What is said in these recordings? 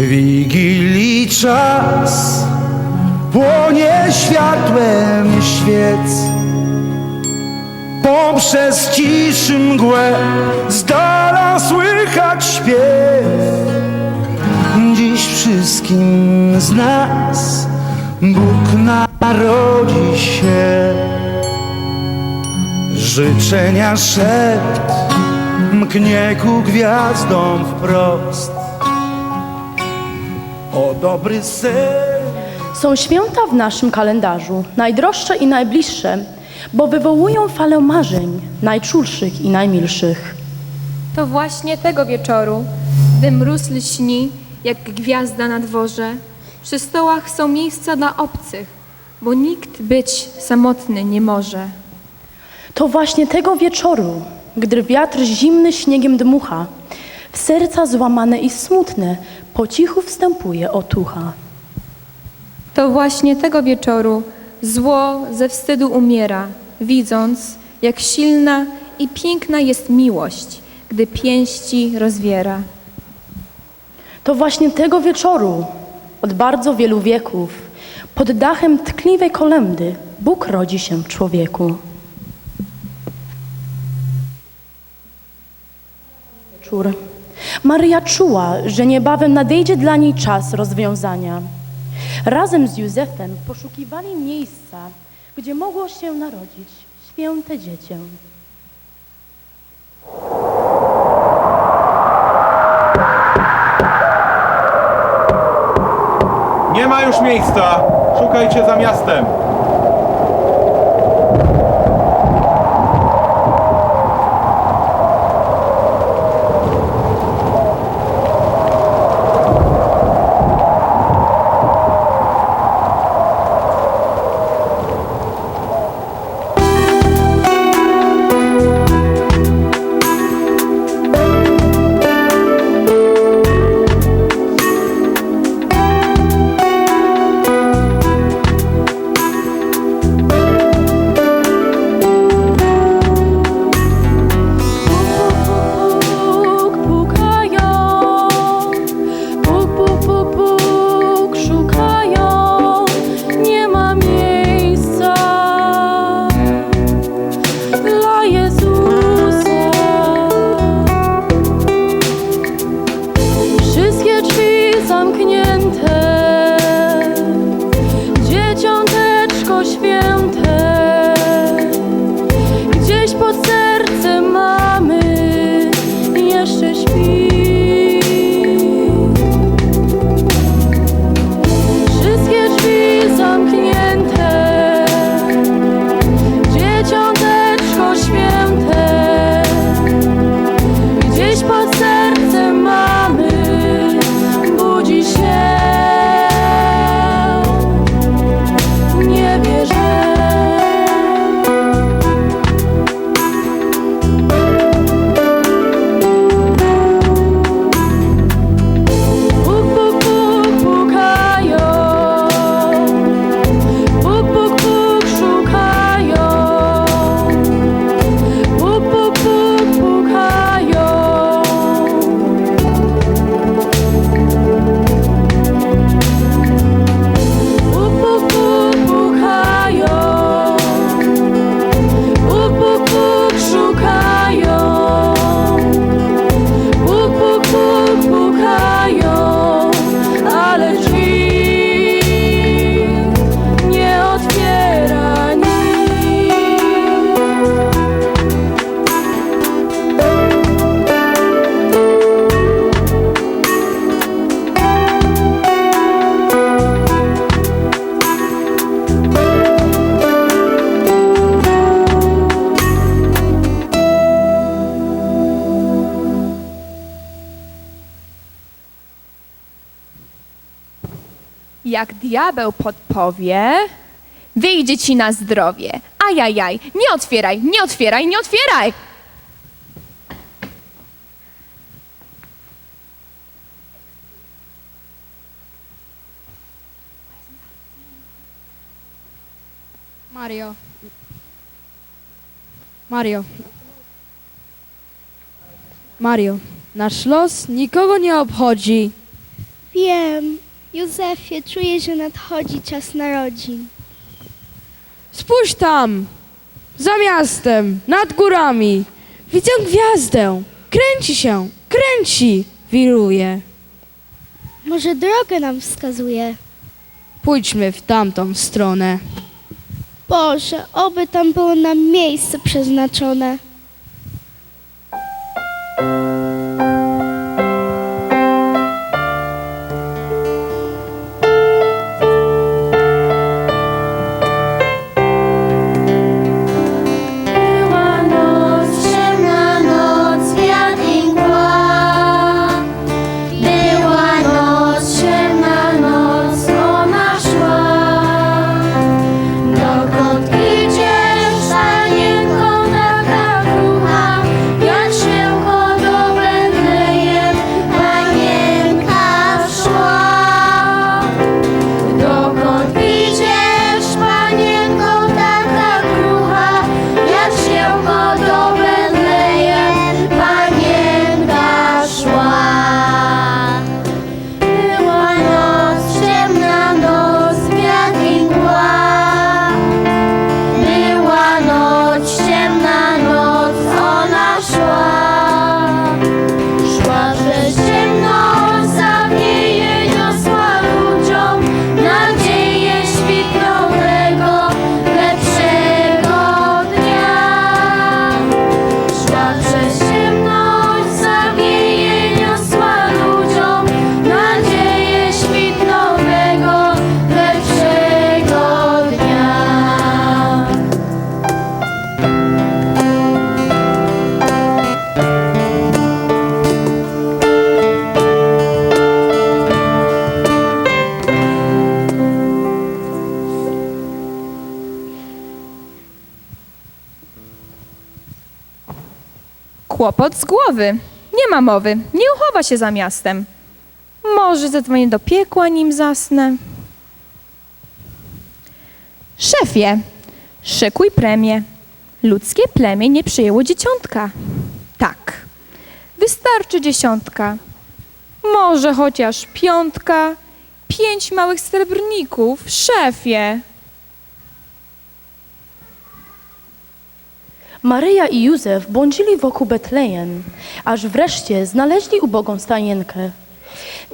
Wigilii czas płonie światłem świec. Poprzez ciszy mgłę z dala słychać śpiew. Dziś wszystkim z nas Bóg narodzi się. Życzenia szept mknie ku gwiazdom wprost O dobry sen Są święta w naszym kalendarzu, najdroższe i najbliższe, bo wywołują falę marzeń, najczulszych i najmilszych. To właśnie tego wieczoru, gdy mróz lśni jak gwiazda na dworze, przy stołach są miejsca dla obcych, bo nikt być samotny nie może. To właśnie tego wieczoru, gdy wiatr zimny śniegiem dmucha, serca złamane i smutne po cichu wstępuje otucha. To właśnie tego wieczoru zło ze wstydu umiera, widząc, jak silna i piękna jest miłość, gdy pięści rozwiera. To właśnie tego wieczoru, od bardzo wielu wieków, pod dachem tkliwej kolędy, Bóg rodzi się w człowieku. Wieczór. Maryja czuła, że niebawem nadejdzie dla niej czas rozwiązania. Razem z Józefem poszukiwali miejsca, gdzie mogło się narodzić święte dziecię. Nie ma już miejsca. Szukajcie za miastem. Jak diabeł podpowie, wyjdzie ci na zdrowie. Ajajaj, nie otwieraj, nie otwieraj, nie otwieraj! Mario. Mario. Mario, nasz los nikogo nie obchodzi. Wiem. Józefie, czuję, że nadchodzi czas narodzin. Spójrz tam! Za miastem, nad górami. Widzę gwiazdę. Kręci się, kręci, wiruje. Może drogę nam wskazuje. Pójdźmy w tamtą stronę. Boże, oby tam było nam miejsce przeznaczone. Z głowy. Nie ma mowy. Nie uchowa się za miastem. Może zadzwonię do piekła, nim zasnę. Szefie, szykuj premię. Ludzkie plemię nie przyjęło dzieciątka. Tak, wystarczy dziesiątka. Może chociaż piątka. Pięć małych srebrników, szefie. Maryja i Józef błądzili wokół Betlejem, aż wreszcie znaleźli ubogą stanienkę.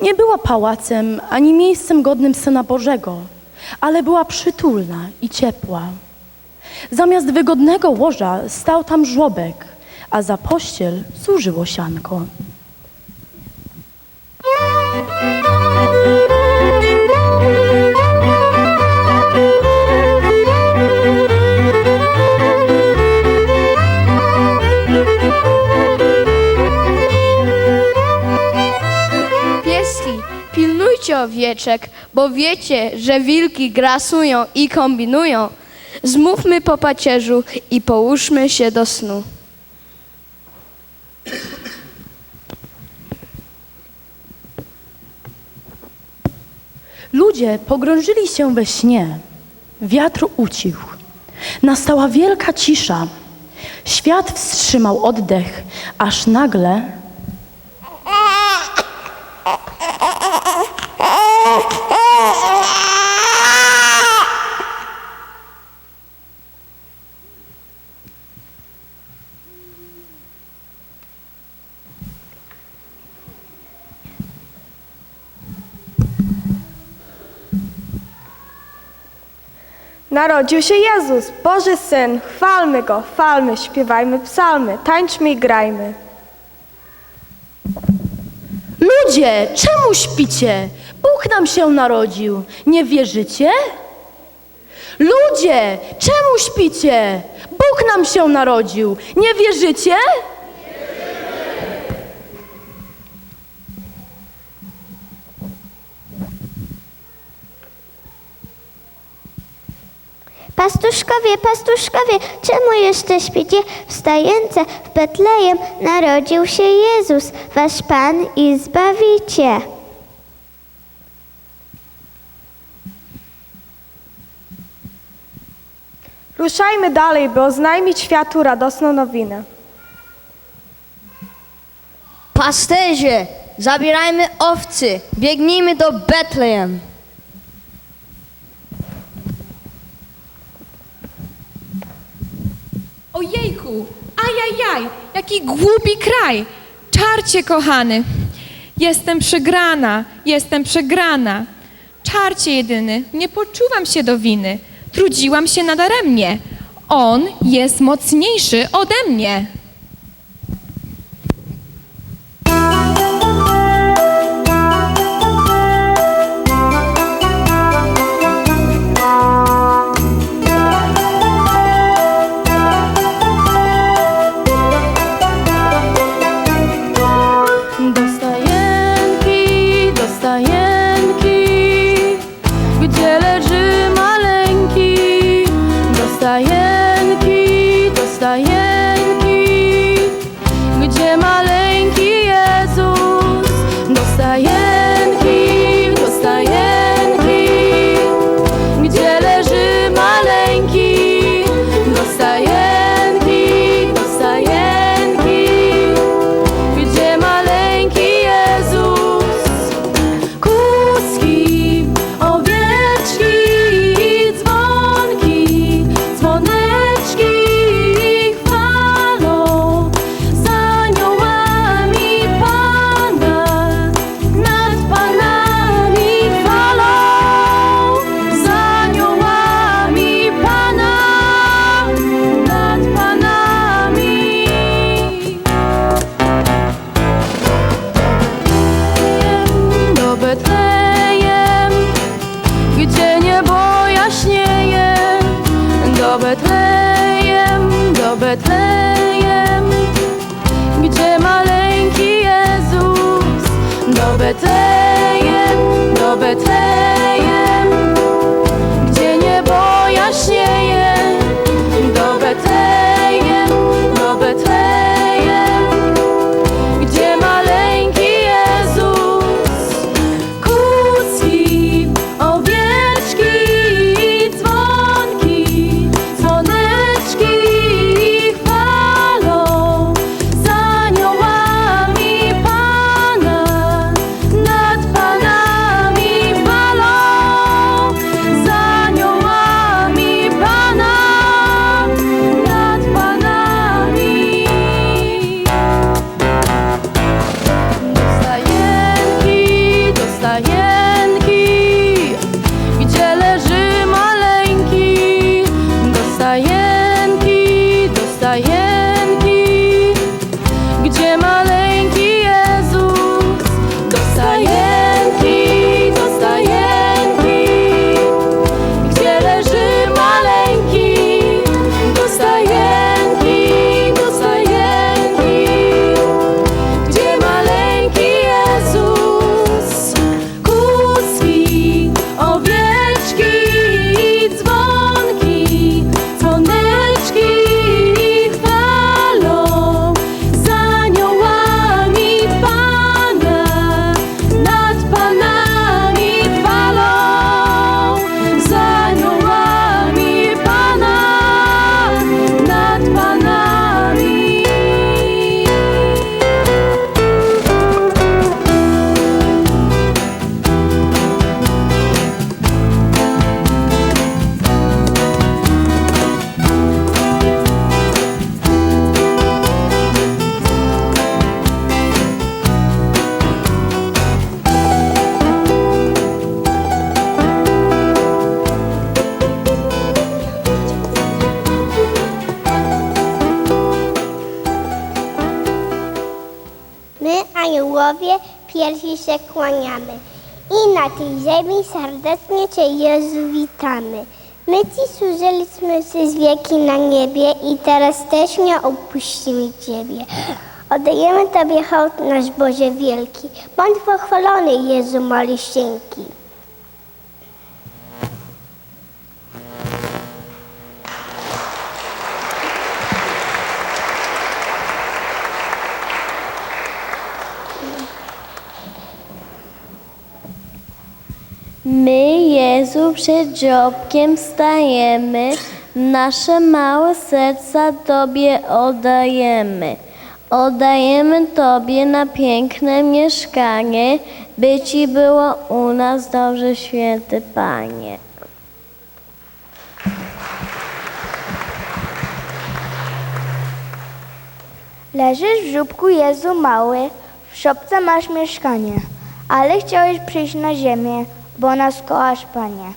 Nie była pałacem ani miejscem godnym Syna Bożego, ale była przytulna i ciepła. Zamiast wygodnego łoża stał tam żłobek, a za pościel służyło sianko. Owieczek, bo wiecie, że wilki grasują i kombinują. Zmówmy po pacierzu i połóżmy się do snu. Ludzie pogrążyli się we śnie. Wiatr ucichł. Nastała wielka cisza. Świat wstrzymał oddech, aż nagle Narodził się Jezus, Boży Syn. Chwalmy Go, chwalmy, śpiewajmy psalmy, tańczmy i grajmy. Ludzie, czemu śpicie? Bóg nam się narodził. Nie wierzycie? Ludzie, czemu śpicie? Bóg nam się narodził. Nie wierzycie? Pastuszkowie, pastuszkowie, czemu jeszcze śpicie? Wstajęce w Betlejem narodził się Jezus, wasz Pan i Zbawicie. Ruszajmy dalej, by oznajmić światu radosną nowinę. Pasterze, zabierajmy owcy, biegnijmy do Betlejem. tu. Ajajaj, jaki głupi kraj. Czarcie, kochany. Jestem przegrana, jestem przegrana. Czarcie jedyny, nie poczuwam się do winy. Trudziłam się nadaremnie. On jest mocniejszy ode mnie. wielki się kłaniamy i na tej ziemi serdecznie Cię Jezu witamy. My Ci służyliśmy przez wieki na niebie i teraz też nie opuścimy Ciebie. Oddajemy Tobie hołd nasz Boże wielki. Bądź pochwalony Jezu Mały Święki. My, Jezu, przed żłobkiem stajemy, nasze małe serca Tobie oddajemy. Oddajemy Tobie na piękne mieszkanie, by Ci było u nas dobrze, święty Panie. Leżysz w żubku Jezu mały, w szopce masz mieszkanie, ale chciałeś przyjść na ziemię, bo nas kochasz, Panie.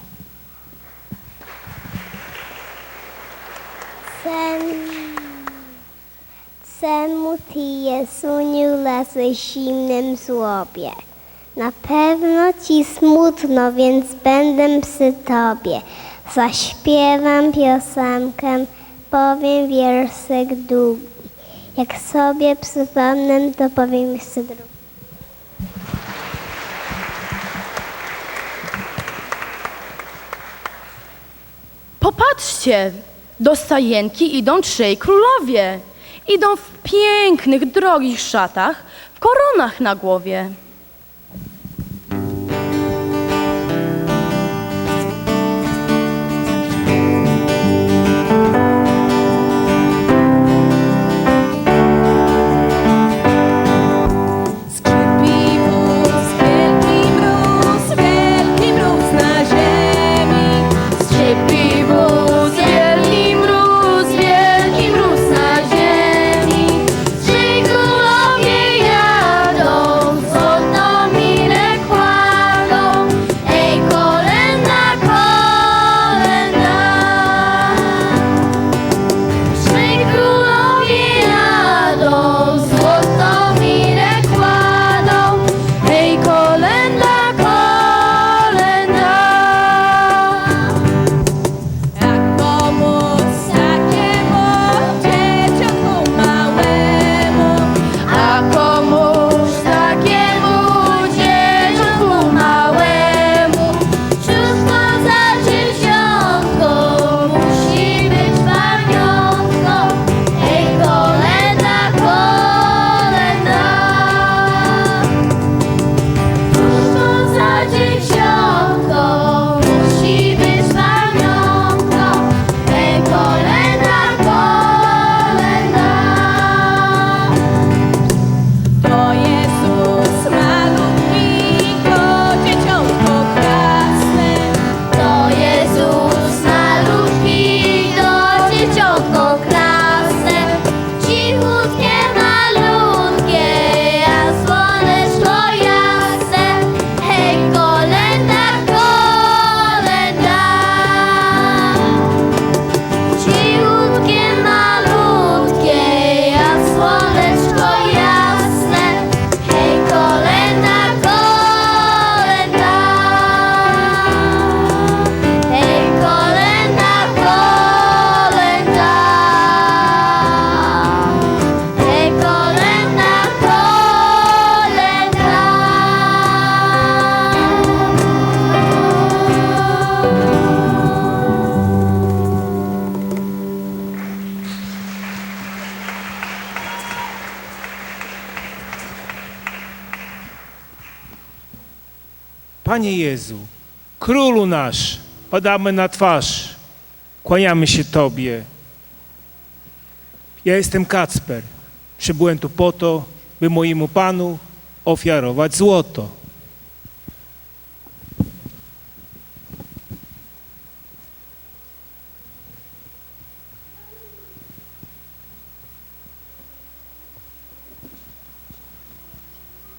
Czemu Ty, Jesuniu, leżysz w zimnym żłobie? Na pewno Ci smutno, więc będę przy Tobie. Zaśpiewam piosenkę, powiem wierszyk długi. Jak sobie przypomnę, to powiem jeszcze drugi. Popatrzcie, do stajenki idą trzej królowie. Idą w pięknych, drogich szatach, w koronach na głowie. Panie Jezu, Królu nasz, padamy na twarz, kłaniamy się Tobie. Ja jestem Kacper. Przybyłem tu po to, by mojemu Panu ofiarować złoto.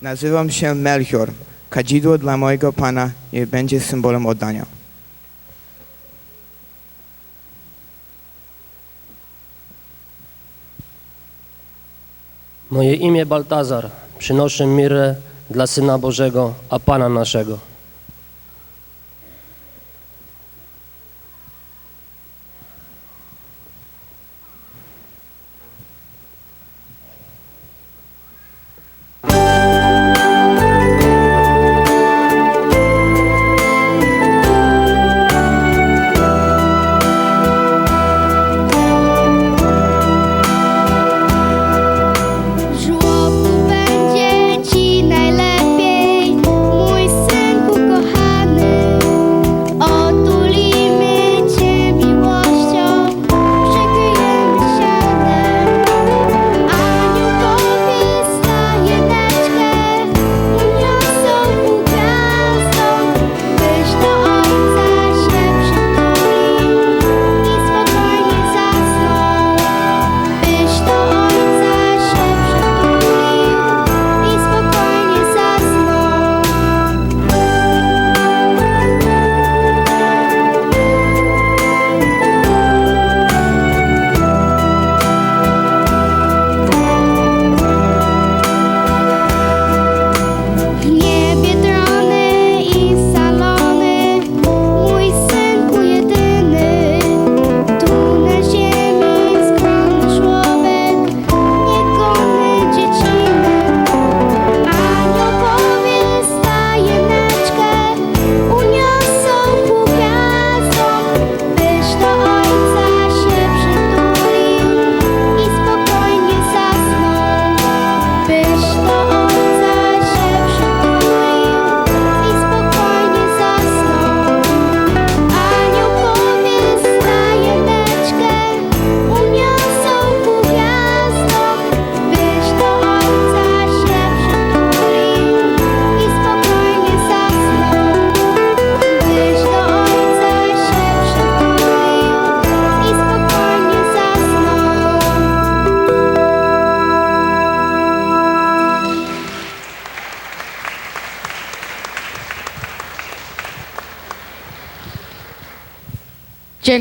Nazywam się Melchior. Kadzidło dla mojego Pana niech będzie symbolem oddania. Moje imię Baltazar. Przynoszę mirę dla Syna Bożego, a Pana naszego.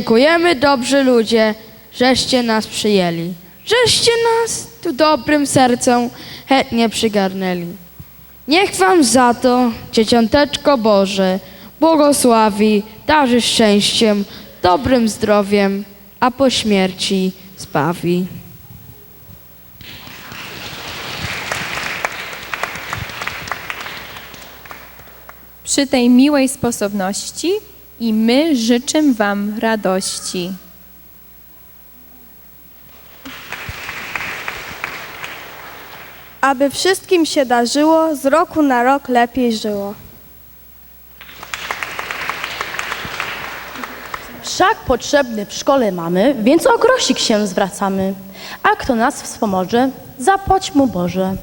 Dziękujemy, dobrzy ludzie, żeście nas przyjęli. Żeście nas tu dobrym sercem chętnie przygarnęli. Niech wam za to, dzieciąteczko Boże, błogosławi, darzy szczęściem, dobrym zdrowiem, a po śmierci zbawi. Przy tej miłej sposobności i my życzę Wam radości. Aby wszystkim się darzyło, z roku na rok lepiej żyło. Wszak potrzebny w szkole mamy, więc o grosik się zwracamy. A kto nas wspomoże, zapłać mu Boże.